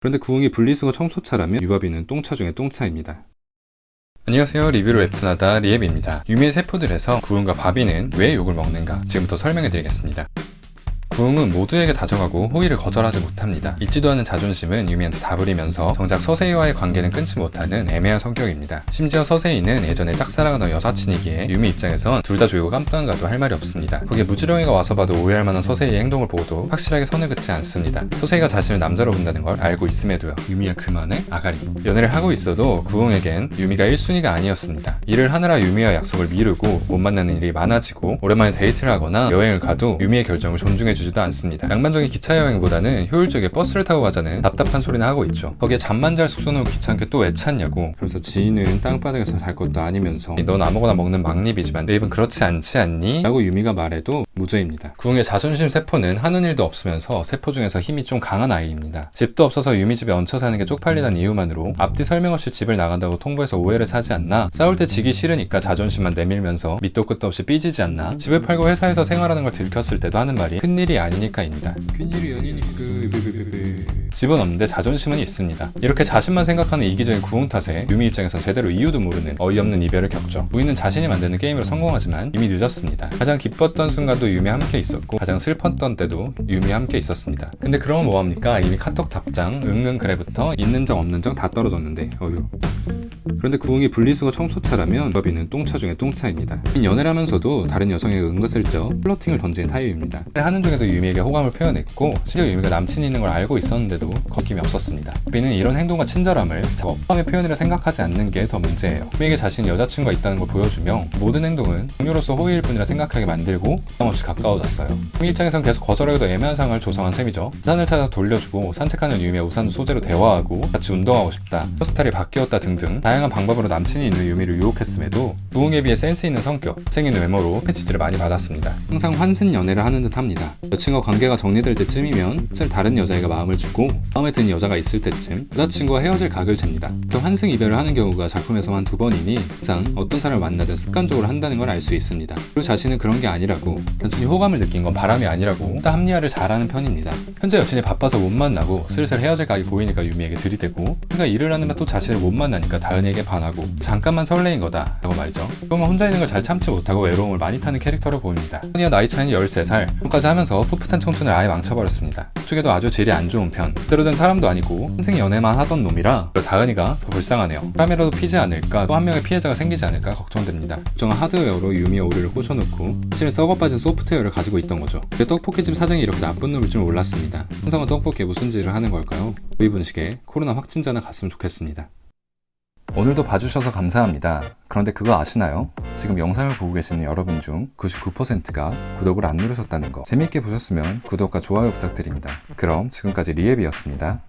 그런데 구웅이 분리수거 청소차라면 유바비는 똥차 중에 똥차입니다. 안녕하세요. 리뷰를 웹툰하다 리앱입니다. 유미의 세포들에서 구웅과 바비는 왜 욕을 먹는가 지금부터 설명해드리겠습니다. 구웅은 모두에게 다정하고 호의를 거절하지 못합니다. 잊지도 않은 자존심은 유미한테 다부리면서 정작 서세이와의 관계는 끊지 못하는 애매한 성격입니다. 심지어 서세이는 예전에 짝사랑하던 여사친이기에 유미 입장에선 둘 다 조이고 깜빵 가도 할 말이 없습니다. 거기에 무지렁이가 와서 봐도 오해할 만한 서세이의 행동을 보고도 확실하게 선을 긋지 않습니다. 서세이가 자신을 남자로 본다는 걸 알고 있음에도요. 유미야 그만해? 아가리. 연애를 하고 있어도 구웅에겐 유미가 1순위가 아니었습니다. 일을 하느라 유미와 약속을 미루고 못 만나는 일이 많아지고 오랜만에 데이트를 하거나 여행을 가도 유미의 결정을 존중해주 지도 않습니다. 낭만적인 기차 여행보다는 효율적인 버스를 타고 가자는 답답한 소리나 하고 있죠. 거기에 잠만 잘 숙소는 귀찮게 또 왜 찾냐고. 그래서 지인은 땅바닥에서 잘 것도 아니면서 넌 아무거나 먹는 막립이지만 내 입은 그렇지 않지 않니? 라고 유미가 말해도 무죄입니다. 구웅의 자존심 세포는 하는 일도 없으면서 세포 중에서 힘이 좀 강한 아이입니다. 집도 없어서 유미 집에 얹혀 사는 게 쪽팔리다는 이유만으로 앞뒤 설명 없이 집을 나간다고 통보해서 오해를 사지 않나? 싸울 때 지기 싫으니까 자존심만 내밀면서 밑도 끝도 없이 삐지지 않나? 집을 팔고 회사에서 생활하는 걸 들켰을 때도 하는 말이 큰일이 아니니까입니다. 큰일이 아니니까 집은 없는데 자존심은 있습니다. 이렇게 자신만 생각하는 이기적인 구웅 탓에 유미 입장에서 제대로 이유도 모르는 어이없는 이별을 겪죠. 우이는 자신이 만드는 게임으로 성공하지만 이미 늦었습니다. 가장 기뻤던 순간도 유미 함께 있었고 가장 슬펐던 때도 유미 함께 있었습니다. 근데 그러면 뭐합니까? 이미 카톡 답장 응응 그래부터 있는 정 없는 정 다 떨어졌는데 어휴. 그런데 구웅이 분리수거 청소차라면 버비는 똥차 중에 똥차입니다. 연애를 하면서도 다른 여성에게 은근슬쩍 플러팅을 던지는 타입입니다. 하는 중에도 유미에게 호감을 표현했고 심지어 유미가 남친이 있는 걸 알고 있었는데도 거김이 없었습니다. 버비는 이런 행동과 친절함을 호감의 표현이라 생각하지 않는 게 더 문제예요. 유미에게 자신이 여자친구가 있다는 걸 보여주며 모든 행동은 동료로서 호의일 뿐이라 생각하게 만들고 부담 없이 가까워졌어요. 유미 입장에선 계속 거절하기도 애매한 상황을 조성한 셈이죠. 우산을 찾아서 돌려주고 산책하는 유미의 우산 소재로 대화하고 같이 운동하고 싶다. 헤어스타일이 바뀌었다 등등 다양한 방법으로 남친이 있는 유미를 유혹했음에도 부흥에 비해 센스 있는 성격, 생긴 외모로 패치들을 많이 받았습니다. 항상 환승 연애를 하는 듯 합니다. 여친과 관계가 정리될 때쯤이면 슬 다른 여자애가 마음을 주고 마음에 드는 여자가 있을 때쯤 여자친구와 헤어질 각을 잽니다. 그 환승 이별을 하는 경우가 작품에서 한두 번이니 항상 어떤 사람을 만나든 습관적으로 한다는 걸 알 수 있습니다. 그리고 자신은 그런 게 아니라고 단순히 호감을 느낀 건 바람이 아니라고 혼자 합리화를 잘하는 편입니다. 현재 여친이 바빠서 못 만나고 슬슬 헤어질 각이 보이니까 유미에게 들이대고 그가 일을 하느라 또 자신을 못 만나니까 다은이에게 반하고 잠깐만 설레인 거다 라고 말이죠. 그러면 혼자 있는 걸 잘 참지 못하고 외로움을 많이 타는 캐릭터로 보입니다. 소니와 나이 차이는 13살 까지 하면서 풋풋한 청춘을 아예 망쳐버렸습니다. 그쪽에도 아주 질이 안 좋은 편 그대로 된 사람도 아니고 평생 연애만 하던 놈이라 다은이가 더 불쌍하네요. 사람이라도 피지 않을까 또 한 명의 피해자가 생기지 않을까 걱정됩니다. 걱정은 하드웨어로 유미의 오류를 꽂혀놓고 사실 썩어 빠진 소프트웨어를 가지고 있던 거죠. 떡볶이집 사장이 이렇게 나쁜 놈일 줄 몰랐습니다. 항상은 떡볶이에 무슨 짓을 하는 걸까요? 이 분식에 코로나 확진자는 갔으면 좋겠습니다. 오늘도 봐주셔서 감사합니다. 그런데 그거 아시나요? 지금 영상을 보고 계시는 여러분 중 99%가 구독을 안 누르셨다는 거. 재밌게 보셨으면 구독과 좋아요 부탁드립니다. 그럼 지금까지 리앱이었습니다.